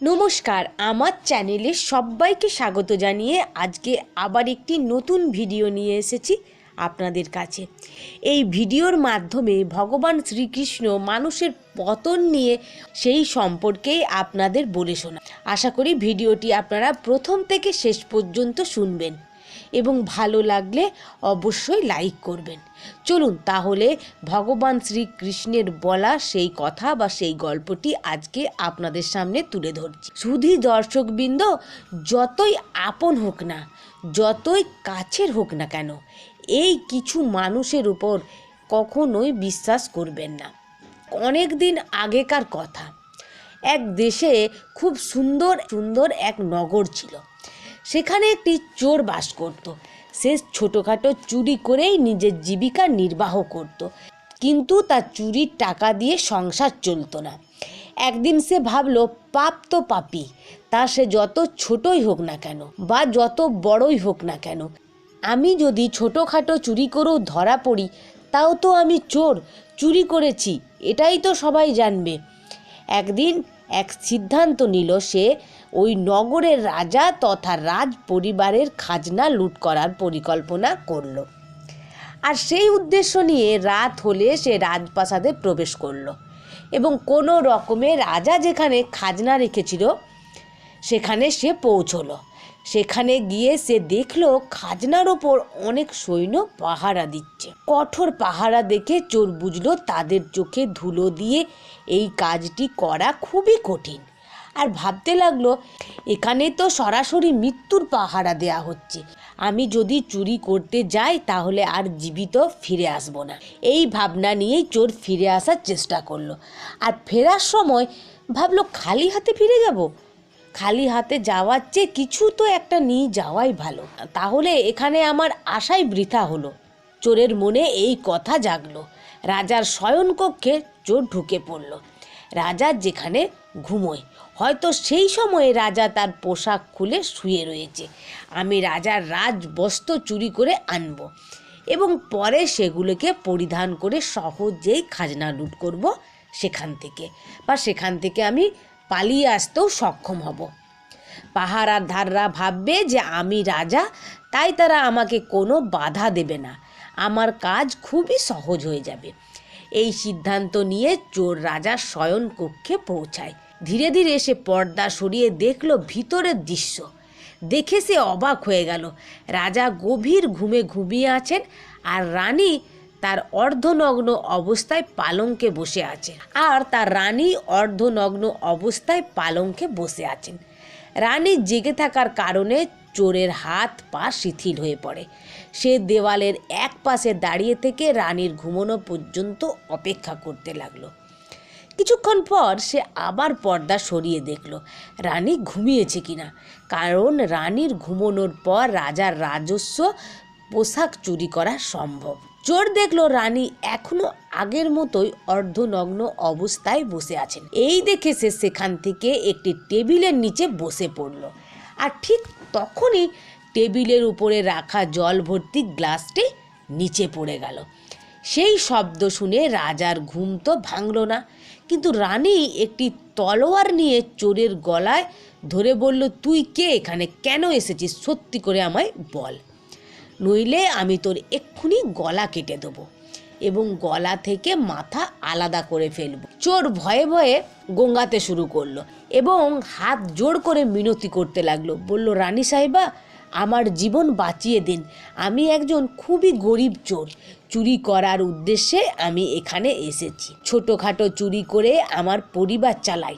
নমস্কার, আমার চ্যানেলে সবাইকে স্বাগত জানিয়ে আজকে আবার একটি নতুন ভিডিও নিয়ে এসেছি আপনাদের কাছে। এই ভিডিওর মাধ্যমে ভগবান শ্রীকৃষ্ণ মানুষের পতন নিয়ে সেই সম্পর্কেই আপনাদের বলে শোনা। আশা করি ভিডিওটি আপনারা প্রথম থেকে শেষ পর্যন্ত শুনবেন এবং ভালো লাগলে অবশ্যই লাইক করবেন। চলুন তাহলে ভগবান শ্রীকৃষ্ণের বলা সেই কথা বা সেই গল্পটি আজকে আপনাদের সামনে তুলে ধরছি। শুধু দর্শকবৃন্দ, যতই আপন হোক না, যতই কাছের হোক না কেন, এই কিছু মানুষের উপর কখনোই বিশ্বাস করবেন না। অনেক দিন আগেকার কথা, এক দেশে খুব সুন্দর সুন্দর এক নগর ছিল, সেখানে একটি চোর বাস করত। সে ছোটোখাটো চুরি করেই নিজের জীবিকা নির্বাহ করত। কিন্তু তার চুরির টাকা দিয়ে সংসার চলতো না। একদিন সে ভাবলো, পাপ তো পাপি তা সে যত ছোটই হোক না কেন বা যত বড়ই হোক না কেন, আমি যদি ছোটোখাটো চুরি করেও ধরা পড়ি, তাও তো আমি চোর, চুরি করেছি, এটাই তো সবাই জানবে। একদিন এক সিদ্ধান্ত নিল সে ওই নগরের রাজা তথা রাজ পরিবারের খাজনা লুট করার পরিকল্পনা করল। আর সেই উদ্দেশ্য নিয়ে রাত হলে সে রাজপ্রাসাদে প্রবেশ করল এবং কোনো রকমে রাজা যেখানে খাজনা রেখেছিল, সেখানে সে পৌঁছলো। সেখানে গিয়ে সে দেখল খাজনার ওপর অনেক সৈন্য পাহারা দিচ্ছে। কঠোর পাহারা দেখে চোর বুঝলো তাদের চোখে ধুলো দিয়ে এই কাজটি করা খুবই কঠিন। আর ভাবতে লাগল, এখানে তো সরাসরি মৃত্যুর পাহারা দেয়া হচ্ছে। আমি যদি চুরি করতে যাই, তাহলে আর জীবিত ফিরে আসব না। এই ভাবনা নিয়েই চোর ফিরে আসার চেষ্টা করল। আর ফেরার সময় ভাবলো, খালি হাতে ফিরে যাব? খালি হাতে যাওয়ার চেয়ে কিছু তো একটা নিয়ে যাওয়াই ভালো। তাহলে এখানে আমার আশাই বৃথা হলো। চোরের মনে এই কথা জাগলো। রাজার শয়নকক্ষে চোর ঢুকে পড়ল। রাজা যেখানে ঘুমোয় হয়তো সেই সময়ে রাজা তার পোশাক খুলে শুয়ে রয়েছে। আমি রাজার রাজবস্ত্র চুরি করে আনব এবং পরে সেগুলোকে পরিধান করে সহজেই খাজনা লুট করব সেখান থেকে বা সেখান থেকে আমি পালিয়ে আসতেও সক্ষম হব। পাহারার ধাররা ভাববে যে আমি রাজা, তাই তারা আমাকে কোনো বাধা দেবে না। আমার কাজ খুবই সহজ হয়ে যাবে। এই সিদ্ধান্ত নিয়ে চোর রাজা শয়ন কক্ষে পৌঁছায়। ধীরে ধীরে সে পর্দা সরিয়ে দেখল ভিতরের দৃশ্য। দেখে সে অবাক হয়ে গেল। রাজা গভীর ঘুমে ঘুমিয়ে আছেন আর রানী তার অর্ধনগ্ন অবস্থায় পালঙ্কে বসে আছে আর তার রানী অর্ধনগ্ন অবস্থায় পালঙ্কে বসে আছেন। রানী জেগে থাকার কারণে চোরের হাত পা শিথিল হয়ে পড়ে। সে দেওয়ালের এক পাশে দাঁড়িয়ে থেকে রানীর ঘুমোনো পর্যন্ত অপেক্ষা করতে লাগল। কিছুক্ষণ পর সে আবার পর্দা সরিয়ে দেখল, রানী ঘুমিয়েছে কিনা। কারণ রানীর ঘুমোনোর পর রাজার রাজস্ব পোশাক চুরি করা সম্ভব। চোর দেখল রানী এখনও আগের মতোই অর্ধনগ্ন অবস্থায় বসে আছেন। এই দেখে সে সেখান থেকে একটি টেবিলের নিচে বসে পড়ল। আর ঠিক তখনই টেবিলের উপরে রাখা জল ভর্তি গ্লাসটি নিচে পড়ে গেল। সেই শব্দ শুনে রাজার ঘুম তো ভাঙল না। কিন্তু রানী একটি তলোয়ার নিয়ে চোরের গলায় ধরে বলল, তুই কে? এখানে কেন এসেছিস? সত্যি করে আমায় বল। নইলে আমি তোর এক্ষুনি গলা কেটে দেবো এবং গলা থেকে মাথা আলাদা করে ফেলব। চোর ভয়ে ভয়ে গঙ্গাতে শুরু করল এবং হাত জোর করে মিনতি করতে লাগল। বলল, রানী সাহেবা আমার জীবন বাঁচিয়ে দিন। আমি একজন খুবই গরিব চোর। চুরি করার উদ্দেশ্যে আমি এখানে এসেছি। ছোটোখাটো চুরি করে আমার পরিবার চালাই।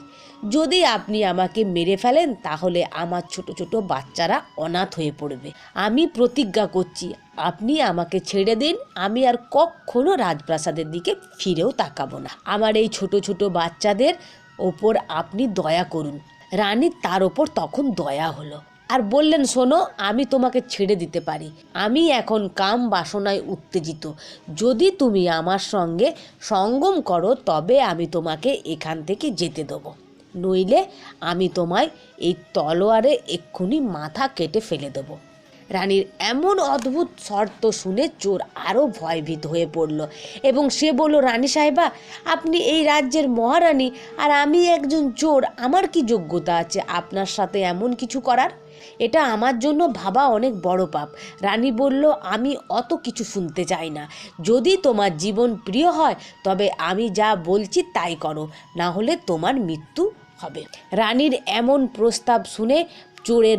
যদি আপনি আমাকে মেরে ফেলেন, তাহলে আমার ছোট ছোট বাচ্চারা অনাথ হয়ে পড়বে। আমি প্রতিজ্ঞা করছি, আপনি আমাকে ছেড়ে দিন। আমি আর কখনো রাজপ্রাসাদের দিকে ফিরেও তাকাবো না। আমার এই ছোট ছোট বাচ্চাদের ওপর আপনি দয়া করুন। রানীর তার ওপর তখন দয়া হলো। আর বললেন, শোনো, আমি তোমাকে ছেড়ে দিতে পারি। আমি এখন কাম বাসনায় উত্তেজিত। যদি তুমি আমার সঙ্গে সঙ্গম করো, তবে আমি তোমাকে এখান থেকে যেতে দেবো। নইলে আমি তোমায় এই তলোয়ারে এক্ষুনি মাথা কেটে ফেলে দেবো। রানীর এমন অদ্ভুত শর্ত শুনে চোর আরও ভয়ভীত হয়ে পড়ল এবং সে বলল, রানী সাহেবা, আপনি এই রাজ্যের মহারানী, আর আমি একজন চোর। আমার কি যোগ্যতা আছে আপনার সাথে এমন কিছু করার? এটা আমার জন্য ভাবা অনেক বড় পাপ। রানী বলল, আমি অত কিছু শুনতে চাই না। যদি তোমার জীবন প্রিয় হয়, তবে আমি যা বলছি তাই করো। না হলে তোমার মৃত্যু হবে। রানীর এমন প্রস্তাব শুনে চোরের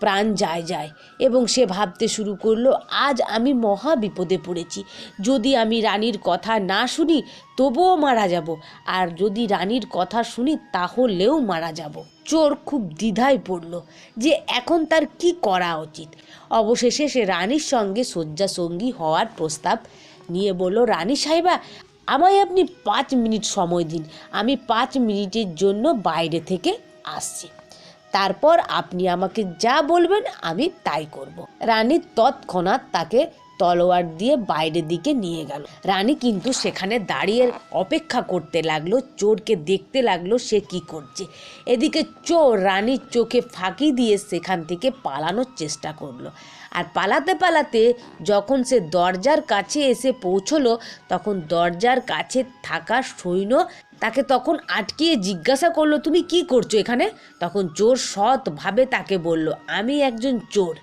প্রাণ যায় যায় এবং সে ভাবতে শুরু করল, আজ আমি মহা বিপদে পড়েছি। যদি আমি রানীর কথা না শুনি, তবুও মারা যাব। আর যদি রানীর কথা শুনি, তাহলেও মারা যাব। চোর খুব দ্বিধায় পড়ল যে এখন তার কি করা উচিত। অবশেষে সে রানীর সঙ্গে শয্যাসঙ্গী হওয়ার প্রস্তাব নিয়ে বলল, রানী সাহেবা, আমায় আপনি পাঁচ মিনিট সময় দিন, আমি পাঁচ মিনিটের জন্য বাইরে থেকে আসছি। তারপর আপনি আমাকে যা বলবেন আমি তাই করব। রানী তৎক্ষণাৎ তাকে তলোয়ার দিয়ে বাইরের দিকে নিয়ে গেল। রানী কিন্তু সেখানে দাঁড়িয়ে অপেক্ষা করতে লাগল, চোরকে দেখতে লাগল সে কি করছে। এদিকে চোর রানীর চোখে ফাঁকি দিয়ে সেখান থেকে পালানোর চেষ্টা করল। আর পালাতে পালাতে যখন সে দরজার কাছে এসে পৌঁছলো, তখন দরজার কাছে থাকা সৈন্য তাকে তখন আটকিয়ে জিজ্ঞাসা করল, তুমি কি করছ এখানে? তখন চোর সৎভাবে তাকে বলল, আমি একজন চোর।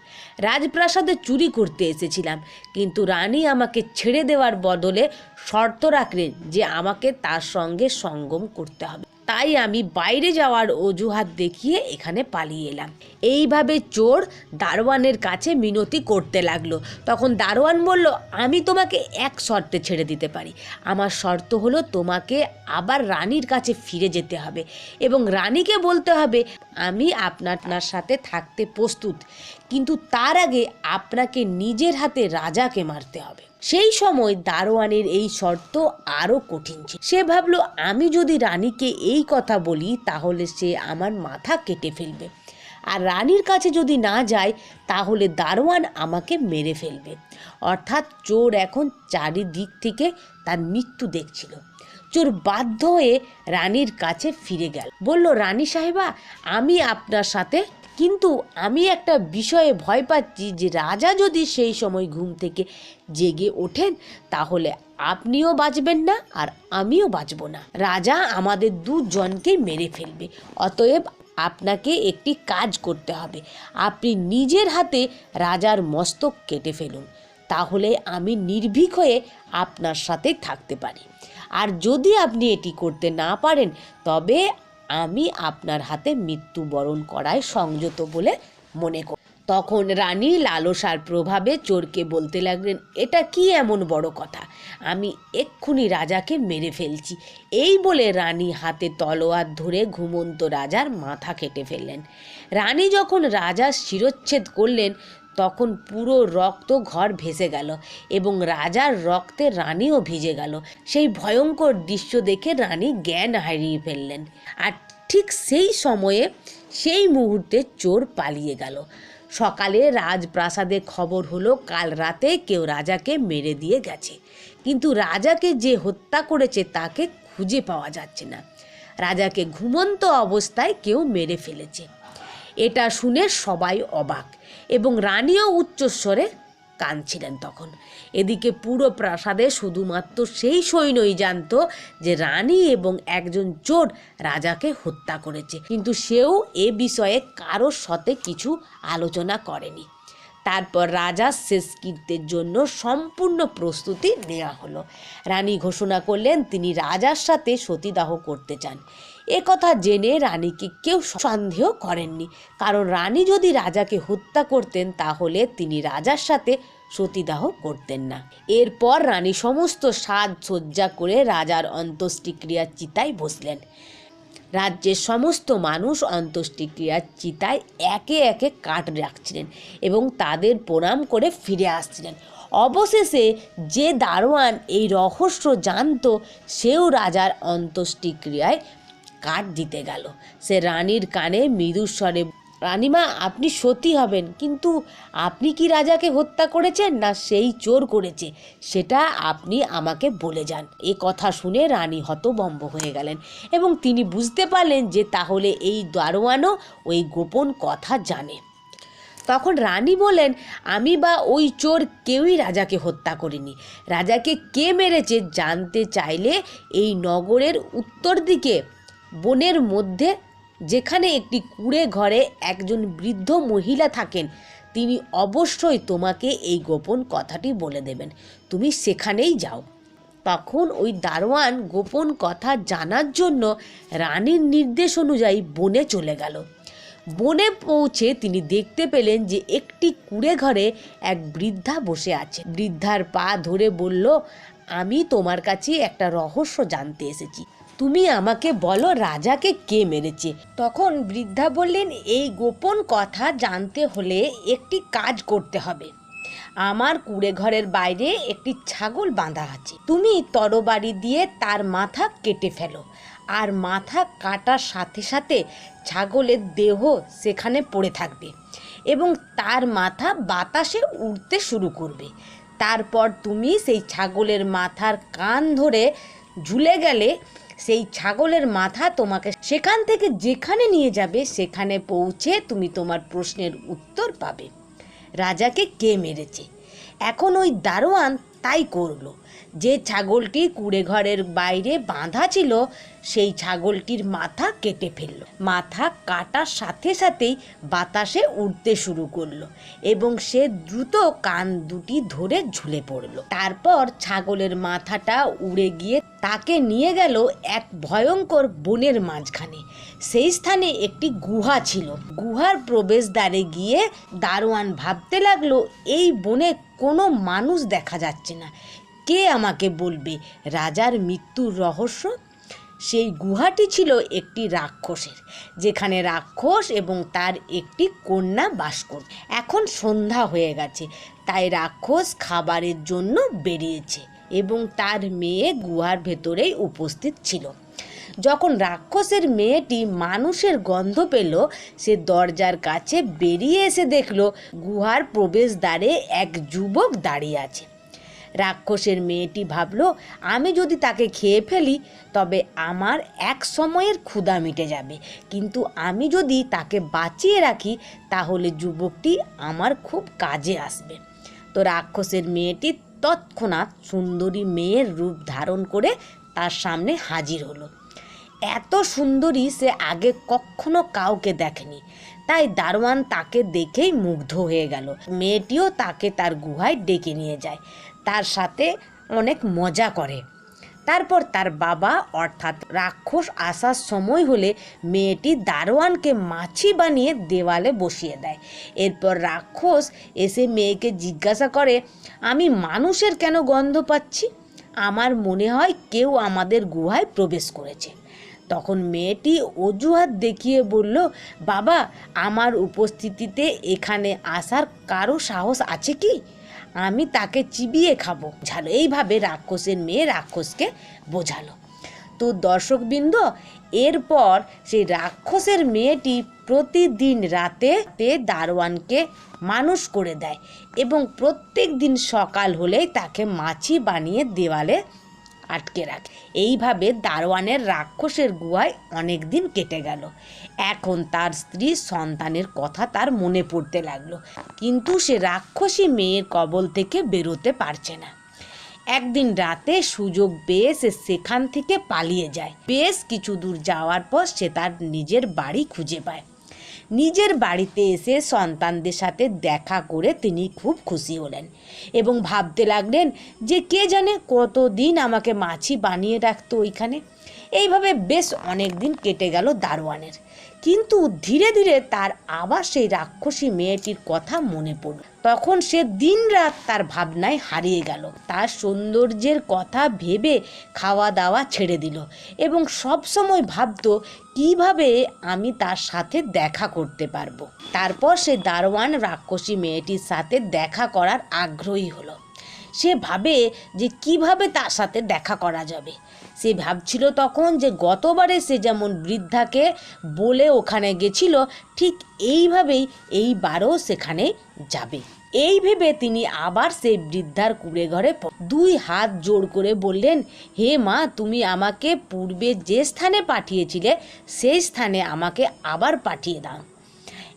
রাজপ্রাসাদে চুরি করতে এসেছিলাম, কিন্তু রানী আমাকে ছেড়ে দেওয়ার বদলে শর্ত রাখলেন যে আমাকে তার সঙ্গে সঙ্গম করতে হবে। তাই আমি বাইরে যাওয়ার অজুহাত দেখিয়ে এখানে পালিয়ে এলাম। এইভাবে চোর দারোয়ানের কাছে মিনতি করতে লাগল। তখন দারোয়ান বলল, আমি তোমাকে এক শর্তে ছেড়ে দিতে পারি। আমার শর্ত হলো তোমাকে আবার রানীর কাছে ফিরে যেতে হবে এবং রানীকে বলতে হবে, আমি আপনার সাথে থাকতে প্রস্তুত, কিন্তু তার আগে আপনাকে নিজের হাতে রাজাকে মারতে হবে। সেই সময় দারোয়ানের এই শর্ত আরও কঠিন ছিল। সে ভাবলো, আমি যদি রানীকে এই কথা বলি, তাহলে সে আমার মাথা কেটে ফেলবে। আর রানীর কাছে যদি না যায়, তাহলে দারোয়ান আমাকে মেরে ফেলবে। অর্থাৎ চোর এখন চারিদিক থেকে তার মৃত্যু দেখছিল। চোর বাধ্য হয়ে রানীর কাছে ফিরে গেল। বলল, রানী সাহেবা, আমি আপনার সাথে কিন্তু আমি একটা বিষয়ে ভয় পাচ্ছি যে রাজা যদি সেই সময় ঘুম থেকে জেগে ওঠেন, তাহলে আপনিও বাঁচবেন না আর আমিও বাঁচব না। রাজা আমাদের দুজনকে মেরে ফেলবে। অতএব আপনাকে একটি কাজ করতে হবে। আপনি নিজের হাতে রাজার মস্তক কেটে ফেলুন। তাহলে আমি নির্ভীক হয়ে আপনার সাথে থাকতে পারি। আর যদি আপনি এটি করতে না পারেন, তবে আমি আপনার হাতে মৃত্যুবরণ করায় সংযত বলে মনে করি তখন রানী লালসার প্রভাবে চোরকে বলতে লাগলেন, এটা কি এমন বড় কথা? আমি এক্ষুনি রাজাকে মেরে ফেলছি। এই বলে রানী হাতে তলোয়ার ধরে ঘুমন্ত রাজার মাথা কেটে ফেললেন। রানী যখন রাজার শিরচ্ছেদ করলেন তখন পুরো রক্ত ঘর ভেসে গেল এবং রাজার রক্তে রানীও ভিজে গেল। সেই ভয়ঙ্কর দৃশ্য দেখে রানী জ্ঞান হারিয়ে ফেললেন। আর ঠিক সেই সময়ে সেই মুহূর্তে চোর পালিয়ে গেল। সকালে রাজপ্রাসাদে খবর হলো, কাল রাতে কেউ রাজাকে মেরে দিয়ে গেছে। কিন্তু রাজাকে যে হত্যা করেছে তাকে খুঁজে পাওয়া যাচ্ছে না। রাজাকে ঘুমন্ত অবস্থায় কেউ মেরে ফেলেছে। এটা শুনে সবাই অবাক। এবং রানীও উচ্চস্বরে কাঁদছিলেন তখন। এদিকে পুরো প্রাসাদে শুধুমাত্র সেই সৈন্যই জানতো যে রানী এবং একজন চোর রাজাকে হত্যা করেছে। কিন্তু সেও এ বিষয়ে কারোর সাথে কিছু আলোচনা করেনি। তারপর রাজার শেষকৃত্যের জন্য সম্পূর্ণ প্রস্তুতি নেওয়া হলো। রানী ঘোষণা করলেন, তিনি রাজার সাথে সতীদাহ করতে চান। কথা জেনে রানীকে কেউ সন্দেহ করেননি। কারণ রানী যদি রাজাকে হত্যা করতেন, তাহলে তিনি রাজার সাথে সতীদাহ করতেন না। এরপর রানী সমস্ত সাজ সজ্জা করে রাজার অন্ত্যেষ্টিক্রিয়ার চিতায় বসলেন। রাজ্যের সমস্ত মানুষ অন্ত্যেষ্টিক্রিয়ার চিতায় একে একে কাঠ রাখছিলেন এবং তাদের প্রণাম করে ফিরে আসছিলেন। অবশেষে যে দারোয়ান এই রহস্য জানতো, সেও রাজার অন্ত্যেষ্টিক্রিয়ায় কাঠ দিতে গেল। সে রানীর কানে মৃদুস্বরে রানীমা, আপনি সতী হবেন, কিন্তু আপনি কি রাজাকে হত্যা করেছেন না সেই চোর করেছে? সেটা আপনি আমাকে বলে যান। এ কথা শুনে রানী হতবম্ব হয়ে গেলেন এবং তিনি বুঝতে পারলেন যে তাহলে এই দারোয়ানও ওই গোপন কথা জানে। তখন রানী বলেন আমি বা ওই চোর কেউই রাজাকে হত্যা করিনি। রাজাকে কে মেরেছে জানতে চাইলে এই নগরের উত্তর দিকে বনের মধ্যে যেখানে একটি কুড়ে ঘরে একজন বৃদ্ধ মহিলা থাকেন, তিনি অবশ্যই তোমাকে এই গোপন কথাটি বলে দেবেন। তুমি সেখানেই যাও। তখন ওই দারোয়ান গোপন কথা জানার জন্য রানীর নির্দেশ অনুযায়ী বনে চলে গেল। বনে পৌঁছে তিনি দেখতে পেলেন যে একটি কুড়ে ঘরে এক বৃদ্ধা বসে আছে। বৃদ্ধার পা ধরে বলল, আমি তোমার কাছে একটা রহস্য জানতে এসেছি। তুমি আমাকে বলো রাজাকে কে মেরেছে। তখন বৃদ্ধা বললেন, এই গোপন কথা জানতে হলে একটি কাজ করতে হবে। আমার কুড়ে ঘরের বাইরে একটি ছাগল বাঁধা আছে। তুমি তরবারি দিয়ে তার মাথা কেটে ফেলো আর মাথা কাটার সাথে সাথে ছাগলের দেহ সেখানে পড়ে থাকবে এবং তার মাথা বাতাসে উড়তে শুরু করবে। তারপর তুমি সেই ছাগলের মাথার কান ধরে ঝুলে গেলে সেই ছাগলের মাথা তোমাকে সেখান থেকে যেখানে নিয়ে যাবে, সেখানে পৌঁছে তুমি তোমার প্রশ্নের উত্তর পাবে। রাজাকে কে মেরেছে? এখন ওই দারোয়ান তাই করল। যে ছাগলটি কুড়ে ঘরের বাইরে বাঁধা ছিল, সেই ছাগলটির মাথা কেটে ফেলল। মাথা কাটার সাথে সাথেই বাতাসে উড়তে শুরু করল এবং সে দ্রুত কান দুটি ধরে ঝুলে পড়ল। তারপর ছাগলের মাথাটা উড়ে গিয়ে তাকে নিয়ে গেল এক ভয়ঙ্কর বনের মাঝখানে। সেই স্থানে একটি গুহা ছিল। গুহার প্রবেশদ্বারে গিয়ে দারোয়ান ভাবতে লাগল, এই বনে কোনো মানুষ দেখা যাচ্ছে না। কে আমাকে বলবে? রাজার মৃত্যুর রহস্য? সেই গুহাটি ছিল একটি রাক্ষসের, যেখানে রাক্ষস এবং তার একটি কন্যা বাস করত এখন সন্ধ্যা হয়ে গেছে, তাই রাক্ষস খাবারের জন্য বেরিয়েছে এবং তার মেয়ে গুহার ভেতরেই উপস্থিত ছিল। যখন রাক্ষসের মেয়েটি মানুষের গন্ধ পেল, সে দরজার কাছে বেরিয়ে এসে দেখল, গুহার প্রবেশদ্বারে এক যুবক দাঁড়িয়ে আছে। রাক্ষসের মেয়েটি ভাবল, আমি যদি তাকে খেয়ে ফেলি, তবে আমার এক সময়ের ক্ষুধা মিটে যাবে। কিন্তু আমি যদি তাকে বাঁচিয়ে রাখি, তাহলে যুবকটি আমার খুব কাজে আসবে। তো রাক্ষসের মেয়েটি তৎক্ষণাৎ সুন্দরী মেয়ের রূপ ধারণ করে তার সামনে হাজির হলো। এত সুন্দরী সে আগে কখনো কাউকে দেখেনি। তাই দারোয়ান তাকে দেখেই মুগ্ধ হয়ে গেল। মেয়েটিও তাকে তার গুহায় ডেকে নিয়ে যায়। তার সাথে অনেক মজা করে। তারপর তার বাবা, অর্থাৎ রাক্ষস আসার সময় হলে মেয়েটি দারোয়ানকে মাছি বানিয়ে দেওয়ালে বসিয়ে দেয়। এরপর রাক্ষস এসে মেয়েকে জিজ্ঞাসা করে, আমি মানুষের কেন গন্ধ পাচ্ছি? আমার মনে হয় কেউ আমাদের গুহায় প্রবেশ করেছে। তখন মেয়েটি অজুহাত দেখিয়ে বলল, বাবা, আমার উপস্থিতিতে এখানে আসার কারও সাহস আছে কি? আমি তাকে চিবিয়ে খাব। ঝালো এইভাবে রাক্ষসের মেয়ে রাক্ষসকে বোঝালো। তো দর্শকবৃন্দ, এরপর সেই রাক্ষসের মেয়েটি প্রতিদিন রাতে তে দারোয়ানকে মানুষ করে দেয় এবং প্রত্যেক দিন সকাল হলেই তাকে মাছি বানিয়ে দেওয়ালে আটকে রাখে। এইভাবে দারোয়ানের রাক্ষসের গুহায় অনেক দিন কেটে গেল। এখন তার স্ত্রী সন্তানের কথা তার মনে পড়তে লাগল। কিন্তু সে রাক্ষসী মেয়ের কবল থেকে বেরোতে পারছে না। একদিন রাতে সুযোগ পেয়ে সে সেখান থেকে পালিয়ে যায়। বেশ কিছু দূর যাওয়ার পর সে তার নিজের বাড়ি খুঁজে পায়। নিজের বাড়িতে এসে সন্তানদের সাথে দেখা করে তিনি খুব খুশি হলেন এবং ভাবতে লাগলেন যে কে জানে কতদিন আমাকে মাছি বানিয়ে রাখতো ওইখানে। এইভাবে বেশ অনেক দিন কেটে গেল দারোয়ানের। কিন্তু ধীরে ধীরে তার আবার সেই রাক্ষসী মেয়েটির কথা মনে পড়ল। তখন সে দিনরাত তার ভাবনায় হারিয়ে গেল। তার সৌন্দর্যের কথা ভেবে খাওয়া দাওয়া ছেড়ে দিল এবং সব সময় ভাবতো, কীভাবে আমি তার সাথে দেখা করতে পারব? তারপর সে দারোয়ান রাক্ষসী মেয়েটির সাথে দেখা করার আগ্রহী হলো। সে ভাবে যে কীভাবে তার সাথে দেখা করা যাবে। সে ভাবছিল তখন যে গতবারে সে যেমন বৃদ্ধাকে বলে ওখানে গেছিল, ঠিক এইভাবেই এইবারও সেখানে যাবে। এই ভেবে তিনি আবার সেই বৃদ্ধার কুড়ে ঘরে দুই হাত জোর করে বললেন, হে মা, তুমি আমাকে পূর্বে যে স্থানে পাঠিয়েছিলে, সেই স্থানে আমাকে আবার পাঠিয়ে দাও।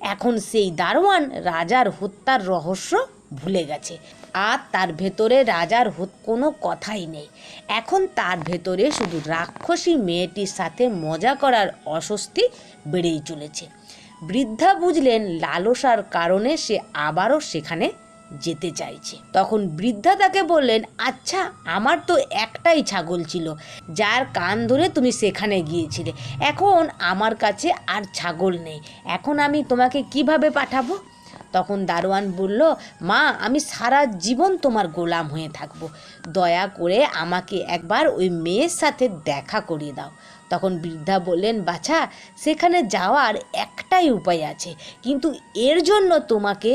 এখন সেই দারোয়ান রাজার হত্যার রহস্য ভুলে গেছে। আর তার ভেতরে রাজার কোনো কথাই নেই। এখন তার ভেতরে শুধু রাক্ষসী মেয়েটির সাথে মজা করার অস্বস্তি বেড়েই চলেছে। বৃদ্ধা বুঝলেন লালসার কারণে সে আবারও সেখানে যেতে চাইছে। তখন বৃদ্ধা তাকে বললেন আচ্ছা আমার তো একটাই ছাগল ছিল, যার কান ধরে তুমি সেখানে গিয়েছিলে। এখন আমার কাছে আর ছাগল নেই। এখন আমি তোমাকে কীভাবে পাঠাবো? তখন দারোয়ান বলল, মা, আমি সারা জীবন তোমার গোলাম হয়ে থাকব। দয়া করে আমাকে একবার ওই মেয়ের সাথে দেখা করিয়ে দাও। তখন বৃদ্ধা বললেন, বাছা, সেখানে যাওয়ার একটাই উপায় আছে। কিন্তু এর জন্য তোমাকে,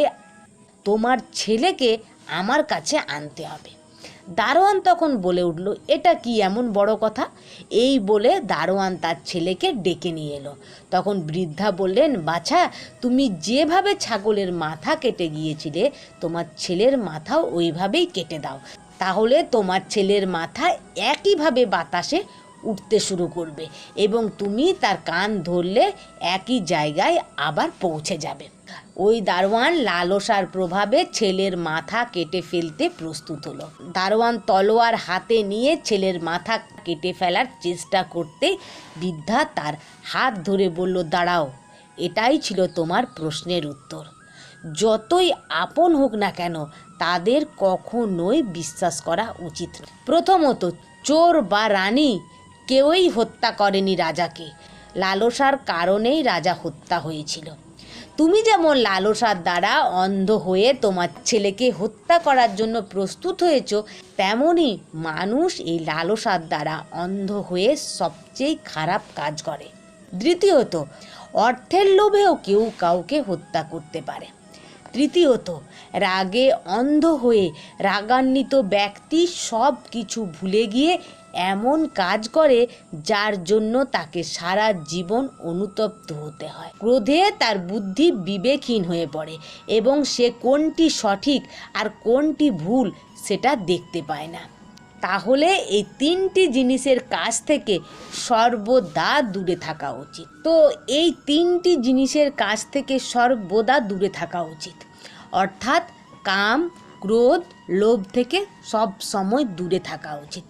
তোমার ছেলেকে আমার কাছে আনতে হবে। দারোয়ান তখন বলে উঠল, এটা কি এমন বড় কথা? এই বলে দারোয়ান তার ছেলেকে ডেকে নিয়ে এলো। তখন বৃদ্ধা বললেন, বাছা, তুমি যেভাবে ছাগলের মাথা কেটে গিয়েছিলে, তোমার ছেলের মাথাও ওইভাবেই কেটে দাও। তাহলে তোমার ছেলের মাথা একইভাবে বাতাসে উঠতে শুরু করবে এবং তুমি তার কান ধরলে একই জায়গায় আবার পৌঁছে যাবে। ওই দারোয়ান লালসার প্রভাবে ছেলের মাথা কেটে ফেলতে প্রস্তুত হলো। দারোয়ান তলোয়ার হাতে নিয়ে ছেলের মাথা কেটে ফেলার চেষ্টা করতে বৃদ্ধা তার হাত ধরে বলল, দাঁড়াও, এটাই ছিল তোমার প্রশ্নের উত্তর। যতই আপন হোক না কেন, তাদের কখনোই বিশ্বাস করা উচিত। প্রথমত, চোর বা রানী কেউই হত্যা করেনি রাজাকে। লালসার কারণেই রাজা হত্যা হয়েছিল। তুমি যেমন লালসার দ্বারা অন্ধ হয়ে তোমার ছেলেকে হত্যা করার জন্য প্রস্তুত হয়েছ তেমনই মানুষ এই লালসার দ্বারা অন্ধ হয়ে সবচেয়ে খারাপ কাজ করে। দ্বিতীয়ত, অর্থের লোভেও কেউ কাউকে হত্যা করতে পারে। তৃতীয়ত রাগে অন্ধ হয়ে রাগান্বিত ব্যক্তি সব কিছু ভুলে গিয়ে এমন কাজ করে যার জন্য তাকে সারা জীবন অনুতপ্ত হতে হয়। ক্রোধে তার বুদ্ধি বিবেকহীন হয়ে পড়ে এবং সে কোনটি সঠিক আর কোনটি ভুল সেটা দেখতে পায় না। তাহলে এই তিনটি জিনিসের কাছ থেকে সর্বদা দূরে থাকা উচিত। তো এই তিনটি জিনিসের কাছ থেকে সর্বদা দূরে থাকা উচিত। অর্থাৎ কাম, ক্রোধ, লোভ থেকে সব সময় দূরে থাকা উচিত।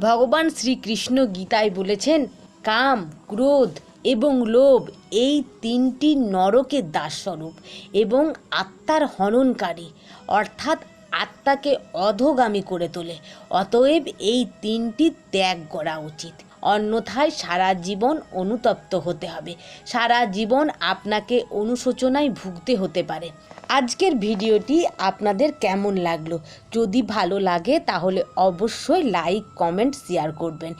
ভগবান শ্রীকৃষ্ণ গীতায় বলেছেন, কাম, ক্রোধ এবং লোভ এই তিনটি নরকের দাসস্বরূপ এবং আত্মার হননকারী, অর্থাৎ আত্মাকে অধোগামী করে তোলে। অতএব এই তিনটি ত্যাগ করা উচিত। অন্যথায় সারা জীবন অনুতপ্ত হতে হবে। সারা জীবন আপনাকে অনুশোচনায় ভুগতে হতে পারে। আজকের ভিডিওটি আপনাদের কেমন লাগল? যদি ভালো লাগে, তাহলে অবশ্যই লাইক, কমেন্ট, শেয়ার করবেন।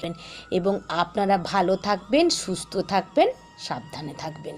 এবং আপনারা ভালো থাকবেন, সুস্থ থাকবেন, সাবধানে থাকবেন।